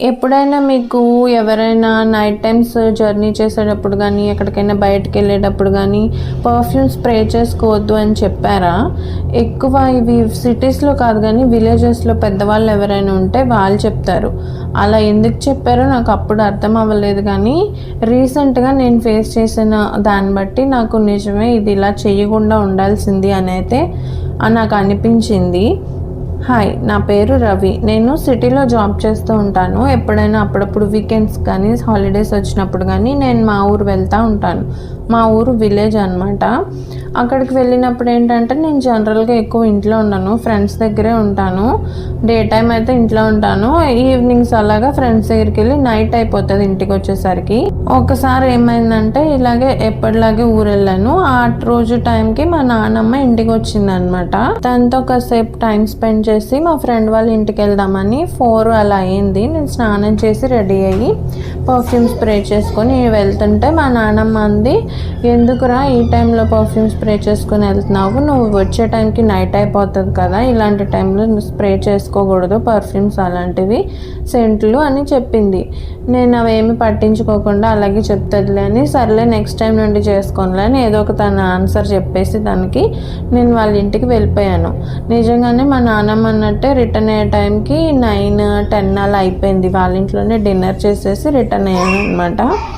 ఎప్పుడైనా మీకు ఎవరైనా నైట్ టైమ్స్ జర్నీ చేసేటప్పుడు కానీ ఎక్కడికైనా బయటకు వెళ్ళేటప్పుడు కానీ పర్ఫ్యూమ్ స్ప్రే చేసుకోవద్దు అని చెప్పారా? ఎక్కువ ఇవి సిటీస్లో కాదు కానీ విలేజెస్లో పెద్దవాళ్ళు ఎవరైనా ఉంటే వాళ్ళు చెప్తారు. అలా ఎందుకు చెప్పారో నాకు అప్పుడు అర్థం అవ్వలేదు కానీ రీసెంట్గా నేను ఫేస్ చేసిన దాన్ని బట్టి నాకు నిజమే ఇది ఇలా చేయకుండా ఉండాల్సింది అని అయితే నాకు అనిపించింది. హాయ్ నా పేరు రవి. నేను సిటీలో జాబ్ చేస్తూ ఉంటాను. ఎప్పుడైనా అప్పుడప్పుడు వీకెండ్స్ కానీ హాలిడేస్ వచ్చినప్పుడు కానీ నేను మా ఊరు వెళ్తూ ఉంటాను. మా ఊరు విలేజ్ అనమాట అక్కడికి వెళ్ళినప్పుడు ఏంటంటే నేను జనరల్గా ఎక్కువ ఇంట్లో ఉండను. ఫ్రెండ్స్ దగ్గరే ఉంటాను. డే టైం అయితే ఇంట్లో ఉంటాను. ఈవినింగ్స్ అలాగా ఫ్రెండ్స్ దగ్గరికి వెళ్ళి నైట్ అయిపోతుంది ఇంటికి వచ్చేసరికి. ఒకసారి ఏమైందంటే ఇలాగే ఎప్పటిలాగే ఊరు వెళ్ళాను ఆ రోజు టైంకి మా నాన్నమ్మ ఇంటికి వచ్చింది అనమాట తనతో కాసేపు టైం స్పెండ్ చేసి మా ఫ్రెండ్ వాళ్ళ ఇంటికి వెళ్దామని ఫోర్ అలా అయింది. నేను స్నానం చేసి రెడీ అయ్యి పర్ఫ్యూమ్ స్ప్రే చేసుకొని వెళ్తుంటే మా నాన్నమ్మ అంది ఎందుకురా ఈ టైంలో పర్ఫ్యూమ్ స్ప్రే చేసుకుని వెళ్తున్నావు? నువ్వు వచ్చే టైంకి నైట్ అయిపోతుంది కదా ఇలాంటి టైంలో స్ప్రే చేసుకోకూడదు పర్ఫ్యూమ్స్ అలాంటివి సెంట్లు అని చెప్పింది. నేను అవేమి పట్టించుకోకుండా అలాగే చెప్తుందిలే అని సర్లే నెక్స్ట్ టైం నుండి చేసుకోనులే అని ఏదో ఒక తన ఆన్సర్ చెప్పేసి దానికి నేను వాళ్ళ ఇంటికి వెళ్ళిపోయాను. నిజంగానే మా నాన్నమ్మ అన్నట్టే రిటర్న్ అయ్యే టైంకి నైన్ టెన్ అలా అయిపోయింది. వాళ్ళ ఇంట్లోనే డిన్నర్ చేసేసి రిటర్న్ అయ్యాను అనమాట